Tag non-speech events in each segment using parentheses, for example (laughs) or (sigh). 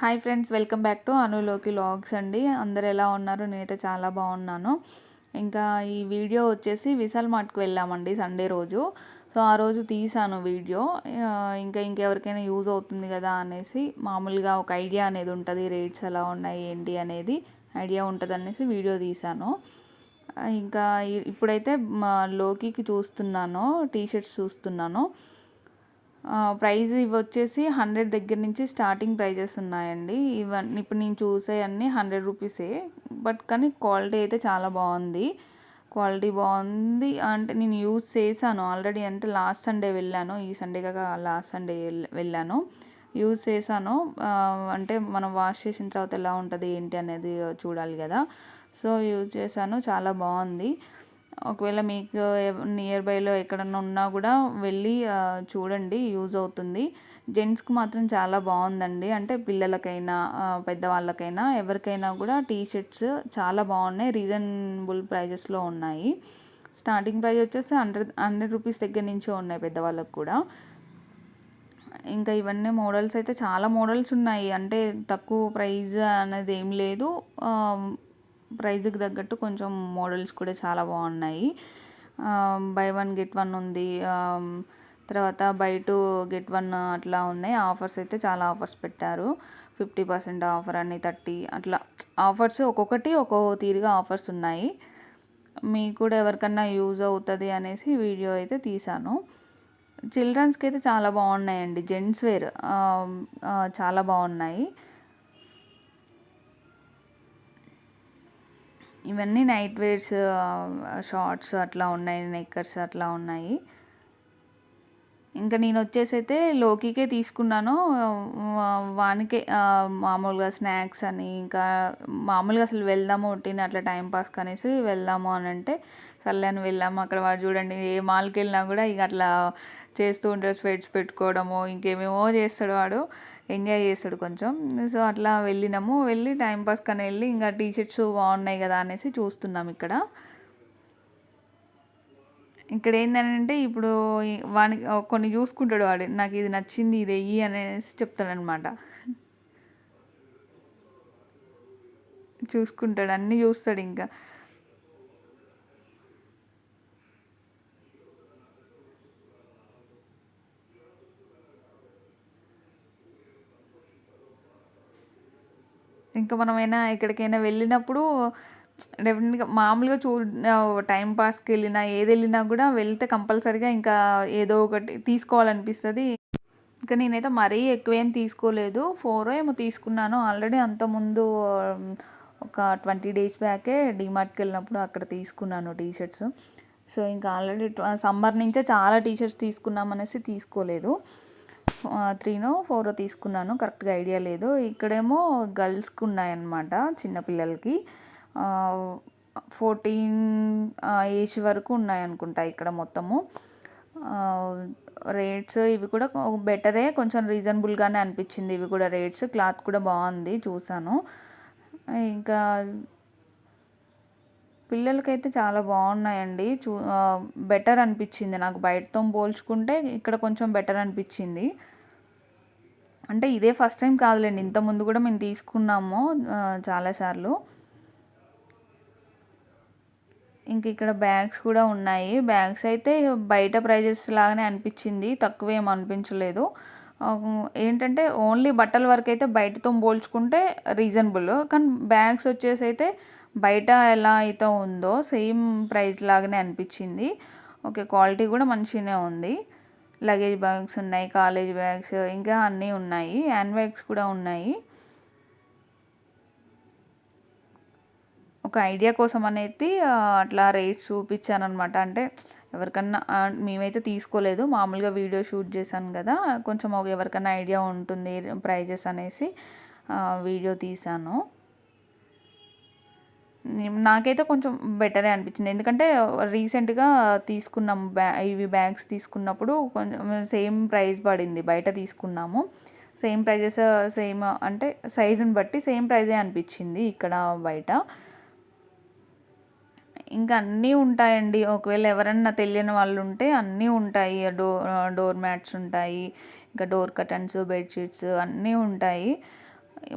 Hi friends welcome back to అనులోకి logs అండి. అందరు ఎలా ఉన్నారు? నేనైతే చాలా బాగున్నాను. ఇంకా ఈ వీడియో వచ్చేసి విశాల్ మార్ట్కి వెళ్ళామండి సండే రోజు. సో ఆ రోజు తీసాను వీడియో. ఇంకా ఇంకెవరికైనా యూజ్ అవుతుంది కదా అనేసి మామూలుగా ఒక ఐడియా అనేది ఉంటుంది రేట్స్ ఎలా ఉన్నాయి ఏంటి అనేది ఐడియా ఉంటుంది అనేసి వీడియో తీసాను ఇంకా ఇప్పుడైతే మా లోకికి చూస్తున్నాను టీ షర్ట్స్ చూస్తున్నాను. ప్రైజ్ ప్రైస్ ఇవి వచ్చేసి హండ్రెడ్ దగ్గర నుంచి స్టార్టింగ్ ప్రైజెస్ ఉన్నాయండి. ఇవన్నీ ఇప్పుడు నేను చూసే అన్ని హండ్రెడ్ రూపీసే. బట్ కానీ క్వాలిటీ అయితే చాలా బాగుంది. క్వాలిటీ బాగుంది. అంటే నేను యూజ్ చేశాను. ఆల్రెడీ అంటే లాస్ట్ సండే వెళ్ళాను. ఈ సండే కాక లాస్ట్ సండే వెళ్ళాను. యూజ్ చేశాను. అంటే మనం వాష్ చేసిన తర్వాత ఎలా ఉంటుంది ఏంటి అనేది చూడాలి కదా. సో యూజ్ చేశాను. చాలా బాగుంది. ఒకవేళ మీకు నియర్ బైలో ఎక్కడన్నా ఉన్నా కూడా వెళ్ళి చూడండి యూజ్ అవుతుంది. జెంట్స్కి మాత్రం చాలా బాగుందండి. అంటే పిల్లలకైనా పెద్దవాళ్ళకైనా ఎవరికైనా కూడా టీ షర్ట్స్ చాలా బాగున్నాయి. రీజనబుల్ ప్రైజెస్లో ఉన్నాయి. స్టార్టింగ్ ప్రైస్ వచ్చేసి హండ్రెడ్ హండ్రెడ్ రూపీస్ దగ్గర నుంచి ఉన్నాయి పెద్దవాళ్ళకి కూడా. ఇంకా ఇవన్నీ మోడల్స్ అయితే చాలా మోడల్స్ ఉన్నాయి. అంటే తక్కువ ప్రైజ్ అనేది ఏం లేదు. ప్రైజ్కి తగ్గట్టు కొంచెం మోడల్స్ కూడా చాలా బాగున్నాయి. బై వన్ గెట్ వన్ ఉంది. తర్వాత బై టూ గెట్ వన్ అట్లా ఉన్నాయి. ఆఫర్స్ అయితే చాలా ఆఫర్స్ పెట్టారు. ఫిఫ్టీ పర్సెంట్ ఆఫర్ అని థర్టీ అట్లా. ఆఫర్స్ ఒక్కొక్కటి ఒక్కొక్క తీరుగా ఆఫర్స్ ఉన్నాయి. మీకు కూడా ఎవరికన్నా యూజ్ అవుతుంది అనేసి వీడియో అయితే తీశాను. చిల్డ్రన్స్కి అయితే చాలా బాగున్నాయండి. జెంట్స్ వేర్ చాలా బాగున్నాయి. ఇవన్నీ నైట్ వేర్స్ షార్ట్స్ అట్లా ఉన్నాయి నెక్కర్స్ అట్లా ఉన్నాయి. ఇంకా నేను వచ్చేసి అయితే లోకికే తీసుకున్నాను. వానికే మామూలుగా స్నాక్స్ అని ఇంకా మామూలుగా అసలు వెళ్దాము ఒట్టిని అట్లా టైంపాస్ కనేసి వెళ్దాము అని అంటే సర్లే అని వెళ్ళాము. అక్కడ వాడు చూడండి ఏ మాల్కి వెళ్ళినా కూడా ఇక అట్లా చేస్తూ ఉంటారు స్వెట్స్ పెట్టుకోవడము ఇంకేమేమో చేస్తాడు వాడు. ఎంజాయ్ చేస్తాడు కొంచెం. సో అట్లా వెళ్ళినాము. వెళ్ళి టైంపాస్ కానీ వెళ్ళి ఇంకా టీ షర్ట్స్ బాగున్నాయి కదా అనేసి చూస్తున్నాం ఇక్కడ. ఇక్కడ ఏంటంటే ఇప్పుడు ఈ- వానికి కొన్ని చూసుకుంటాడు వాడు. నాకు ఇది నచ్చింది ఇది వెయ్యి అనేసి చెప్తాడనమాట. చూసుకుంటాడు అన్నీ చూస్తాడు ఇంకా. ఇంకా మనమైనా ఎక్కడికైనా వెళ్ళినప్పుడు డెఫినెట్గా మామూలుగా చూ టైం పాస్కి వెళ్ళినా ఏది వెళ్ళినా కూడా వెళ్తే కంపల్సరిగా ఇంకా ఏదో ఒకటి తీసుకోవాలనిపిస్తుంది. ఇంకా నేనైతే మరీ ఎక్కువేం తీసుకోలేదు. ఫోర్ ఏమో తీసుకున్నాను. ఆల్రెడీ అంతకుముందు ఒక ట్వంటీ డేస్ బ్యాకే డిమార్ట్కి వెళ్ళినప్పుడు అక్కడ తీసుకున్నాను టీషర్ట్స్. సో ఇంకా ఆల్రెడీ సమ్మర్ నుంచే చాలా టీషర్ట్స్ తీసుకున్నాం అనేసి తీసుకోలేదు. త్రీనో ఫోరో తీసుకున్నాను. కరెక్ట్గా ఐడియా లేదు. ఇక్కడేమో గర్ల్స్కి ఉన్నాయన్నమాట చిన్నపిల్లలకి ఫోర్టీన్ ఏజ్ వరకు ఉన్నాయనుకుంటా ఇక్కడ మొత్తము. రేట్స్ ఇవి కూడా బెటరే కొంచెం రీజనబుల్గానే అనిపించింది. ఇవి కూడా రేట్స్ క్లాత్ కూడా బాగుంది చూసాను. ఇంకా పిల్లలకైతే చాలా బాగున్నాయండి. చూ బెటర్ అనిపించింది. నాకు బయటతో పోల్చుకుంటే ఇక్కడ కొంచెం బెటర్ అనిపించింది. అంటే ఇదే ఫస్ట్ టైం కాదులేండి. ఇంతకుముందు కూడా మేము తీసుకున్నాము చాలాసార్లు ఇంక ఇక్కడ బ్యాగ్స్ కూడా ఉన్నాయి. బ్యాగ్స్ అయితే బయట ప్రైజెస్ లాగానే అనిపించింది. తక్కువ ఏం అనిపించలేదు. ఏంటంటే ఓన్లీ బట్టల వరకు అయితే బయటతో పోల్చుకుంటే రీజనబుల్ కానీ బ్యాగ్స్ వచ్చేసి అయితే బయట ఎలా అయితే ఉందో సేమ్ ప్రైస్ లాగానే అనిపించింది. ఓకే క్వాలిటీ కూడా మంచిగానే ఉంది. లగేజ్ బ్యాగ్స్ ఉన్నాయి కాలేజ్ బ్యాగ్స్ ఇంకా అన్నీ ఉన్నాయి. హ్యాండ్ బ్యాగ్స్ కూడా ఉన్నాయి. ఒక ఐడియా కోసం అనేది అట్లా రేట్స్ చూపించాను అనమాట అంటే ఎవరికన్నా మేమైతే తీసుకోలేదు. మామూలుగా వీడియో షూట్ చేశాను కదా కొంచెం ఎవరికైనా ఎవరికన్నా ఐడియా ఉంటుంది ప్రైజెస్ అనేసి వీడియో తీశాను. నాకైతే కొంచెం బెటరే అనిపించింది. ఎందుకంటే రీసెంట్గా తీసుకున్నాము బ్యా ఇవి బ్యాగ్స్ తీసుకున్నప్పుడు కొంచెం సేమ్ ప్రైస్ పడింది. బయట తీసుకున్నాము. సేమ్ ప్రైజెస్ సేమ్ అంటే సైజుని బట్టి సేమ్ ప్రైజే అనిపించింది ఇక్కడ బయట. ఇంకా అన్నీ ఉంటాయండి. ఒకవేళ ఎవరన్నా తెలియని వాళ్ళు ఉంటే అన్నీ ఉంటాయి. డోర్ డోర్ మ్యాట్స్ ఉంటాయి. ఇంకా డోర్ కటన్స్ బెడ్షీట్స్ అన్నీ ఉంటాయి.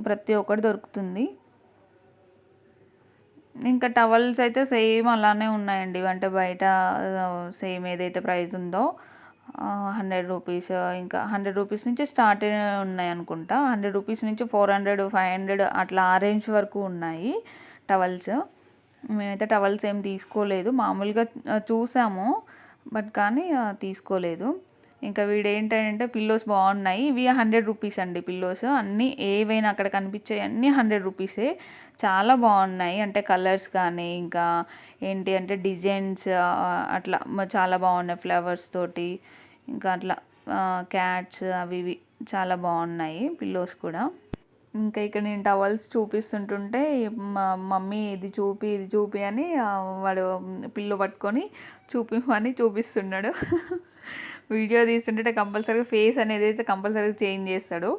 ప్రతి ఒక్కటి దొరుకుతుంది. ఇంకా టవల్స్ అయితే సేమ్ అలానే ఉన్నాయండి. అంటే బయట సేమ్ ఏదైతే ప్రైస్ ఉందో హండ్రెడ్ రూపీస్ ఇంకా హండ్రెడ్ రూపీస్ నుంచి స్టార్ట్ ఉన్నాయి అనుకుంటా. హండ్రెడ్ రూపీస్ నుంచి ఫోర్ హండ్రెడ్ ఫైవ్ హండ్రెడ్ అట్లా ఆ రేంజ్ వరకు ఉన్నాయి టవల్స్. మేమైతే టవల్స్ ఏం తీసుకోలేదు. మామూలుగా చూసాము బట్ కానీ తీసుకోలేదు. ఇంకా వీడు ఏంటంటే పిల్లోస్ బాగున్నాయి. ఇవి హండ్రెడ్ రూపీస్ అండి పిల్లోస్ అన్నీ ఏవైనా అక్కడ కనిపించాయి. అన్నీ హండ్రెడ్ రూపీసే చాలా బాగున్నాయి. అంటే కలర్స్ కానీ ఇంకా ఏంటి అంటే డిజైన్స్ అట్లా చాలా బాగున్నాయి ఫ్లవర్స్ తోటి. ఇంకా అట్లా క్యాట్స్ అవి ఇవి చాలా బాగున్నాయి పిల్లోస్ కూడా. ఇంకా ఇక్కడ నేను టవల్స్ చూపిస్తుంటుంటే మా మమ్మీ ఇది చూపి ఇది చూపి అని వాడు పిల్లు పట్టుకొని చూపిమని చూపిస్తున్నాడు. (laughs) వీడియో తీస్తుంటే కంపల్సరీగా ఫేస్ అనేది అయితే కంపల్సరీగా చేంజ్ చేస్తాడు.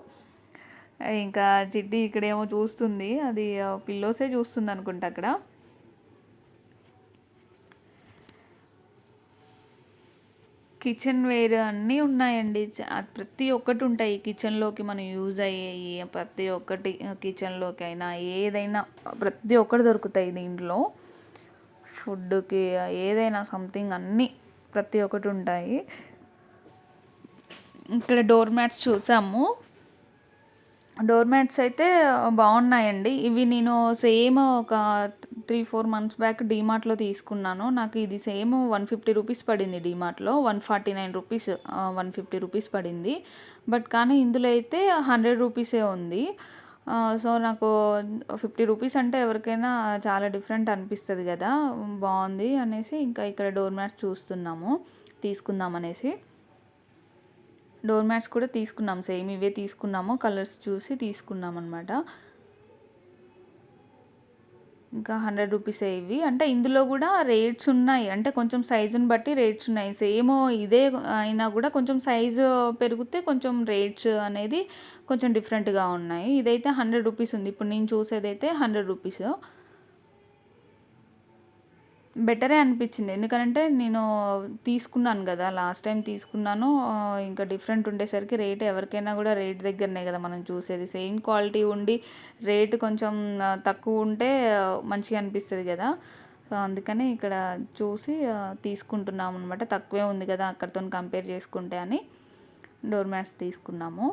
ఇంకా చిట్టి ఇక్కడేమో చూస్తుంది. అది పిల్లోసే చూస్తుంది అనుకుంటా అక్కడ. కిచెన్ వేర్ అన్నీ ఉన్నాయండి. ప్రతి ఒక్కటి ఉంటాయి. కిచెన్లోకి మనం యూజ్ అయ్యేవి ప్రతి ఒక్కటి కిచెన్లోకి అయినా ఏదైనా ప్రతి ఒక్కటి దొరుకుతాయి దీంట్లో. ఫుడ్కి ఏదైనా సంథింగ్ అన్నీ ప్రతి ఒక్కటి ఉంటాయి. ఇక్కడ డోర్ మ్యాట్స్ చూసాము. డోర్ మ్యాట్స్ అయితే బాగున్నాయండి. ఇవి నేను సేమ్ ఒక త్రీ ఫోర్ మంత్స్ బ్యాక్ డీమార్ట్లో తీసుకున్నాను. నాకు ఇది సేమ్ వన్ ఫిఫ్టీ రూపీస్ పడింది డీమార్ట్లో one forty nine rupees one fifty rupees పడింది. బట్ కానీ ఇందులో అయితే హండ్రెడ్ రూపీసే ఉంది. సో నాకు ఫిఫ్టీ రూపీస్ అంటే ఎవరికైనా చాలా డిఫరెంట్ అనిపిస్తుంది కదా. బాగుంది అనేసి ఇంకా ఇక్కడ డోర్ మ్యాట్స్ చూస్తున్నాము. తీసుకుందాం అనేసి. డోర్ మ్యాట్స్ కూడా తీసుకున్నాం. సేమ్ ఇవే తీసుకున్నాము. కలర్స్ చూసి తీసుకున్నాం అనమాట ఇంకా హండ్రెడ్ రూపీసే ఇవి. అంటే ఇందులో కూడా రేట్స్ ఉన్నాయి. అంటే కొంచెం సైజుని బట్టి రేట్స్ ఉన్నాయి. సేమ్ ఇదే అయినా కూడా కొంచెం సైజు పెరిగితే కొంచెం రేట్స్ అనేది కొంచెం డిఫరెంట్గా ఉన్నాయి. ఇదైతే హండ్రెడ్ రూపీస్ ఉంది. ఇప్పుడు నేను చూసేదైతే హండ్రెడ్ రూపీస్. బెటరే అనిపించింది. ఎందుకంటే నేను తీసుకున్నాను కదా లాస్ట్ టైం తీసుకున్నాను. ఇంకా డిఫరెంట్ ఉండేసరికి రేట్ ఎవరికైనా కూడా రేట్ దగ్గరనే కదా మనం చూసేది. సేమ్ క్వాలిటీ ఉండి రేట్ కొంచెం తక్కువ ఉంటే మంచిగా అనిపిస్తుంది కదా. సో అందుకని ఇక్కడ చూసి తీసుకుంటున్నాము అనమాట తక్కువే ఉంది కదా అక్కడితో కంపేర్ చేసుకుంటే అని డోర్ మ్యాట్స్ తీసుకున్నాము.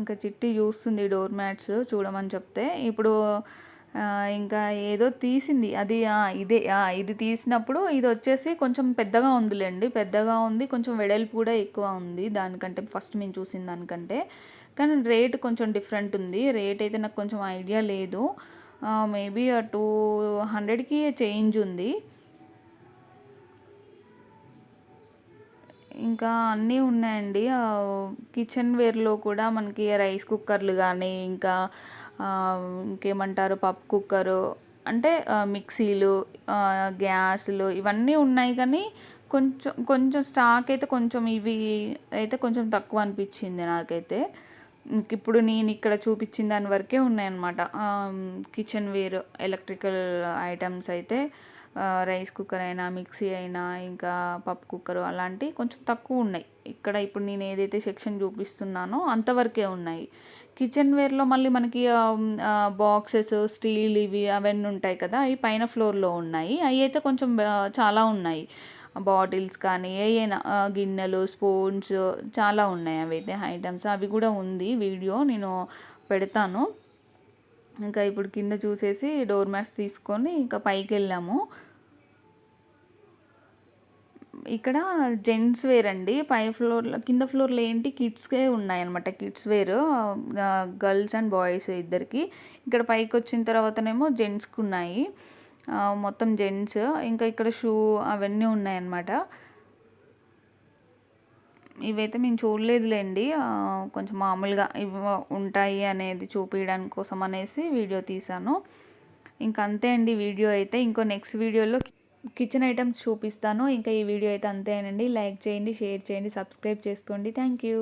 ఇంకా చిట్టి చూస్తుంది డోర్ మ్యాట్స్ చూడమని చెప్తే. ఇప్పుడు ఇంకా ఏదో తీసింది. అది ఇదే ఇది తీసినప్పుడు ఇది వచ్చేసి కొంచెం పెద్దగా ఉందిలేండి. పెద్దగా ఉంది కొంచెం వెడల్పు కూడా ఎక్కువ ఉంది దానికంటే. ఫస్ట్ మేము చూసిన దానికంటే. కానీ రేట్ కొంచెం డిఫరెంట్ ఉంది. రేట్ అయితే నాకు కొంచెం ఐడియా లేదు. మేబీ టూ హండ్రెడ్కి చేంజ్ ఉంది. ఇంకా అన్నీ ఉన్నాయండి. కిచెన్ వేర్లో కూడా మనకి రైస్ కుక్కర్లు కానీ ఇంకా ఇంకేమంటారు పప్పు కుక్కరు అంటే మిక్సీలు గ్యాసులు ఇవన్నీ ఉన్నాయి కానీ కొంచెం కొంచెం స్టాక్ అయితే కొంచెం ఇవి అయితే కొంచెం తక్కువ అనిపించింది నాకైతే. ఇప్పుడు నేను ఇక్కడ చూపించిన దాని వరకే ఉన్నాయన్నమాట. కిచెన్ వేర్ ఎలక్ట్రికల్ ఐటమ్స్ అయితే. రైస్ కుక్కర్ అయినా మిక్సీ అయినా ఇంకా పప్పు కుక్కర్ అలాంటివి కొంచెం తక్కువ ఉన్నాయి. ఇక్కడ ఇప్పుడు నేను ఏదైతే సెక్షన్ చూపిస్తున్నానో అంతవరకే ఉన్నాయి. కిచెన్ వేర్లో మళ్ళీ మనకి బాక్సెస్ స్టీల్ ఇవి అవన్నీ ఉంటాయి కదా అవి పైన ఫ్లోర్లో ఉన్నాయి. అవి అయితే కొంచెం చాలా ఉన్నాయి. బాటిల్స్ కానీ ఏవైనా గిన్నెలు స్పూన్స్ చాలా ఉన్నాయి. అవి అయితే ఐటమ్స్ అవి కూడా ఉంది. వీడియో నేను పెడతాను. ఇంకా ఇప్పుడు కింద చూసేసి డోర్ మ్యాట్స్ తీసుకొని ఇంకా పైకి వెళ్ళాము ఇక్కడ జెంట్స్ వేర్ అండి. పై ఫ్లోర్లో కింద ఫ్లోర్లో ఏంటి? కిడ్స్కే ఉన్నాయన్నమాట. Kids wear girls and boys ఇద్దరికి. ఇక్కడ పైకి వచ్చిన తర్వాతనేమో జెంట్స్కి ఉన్నాయి మొత్తం జెంట్స్. ఇంకా ఇక్కడ షూ అవన్నీ ఉన్నాయన్నమాట. ఇవైతే మేము చూడలేదులేండి. కొంచెం మామూలుగా ఇవి ఉంటాయి అనేది చూపించడానికి కోసం అనేసి వీడియో తీశాను. ఇంకంతే అండి వీడియో అయితే. ఇంకో నెక్స్ట్ వీడియోలో కిచెన్ ఐటమ్స్ చూపిస్తాను. ఇంకా ఈ వీడియో అయితే అంతేనండి. లైక్ చేయండి షేర్ చేయండి సబ్స్క్రైబ్ చేసుకోండి. Thank you.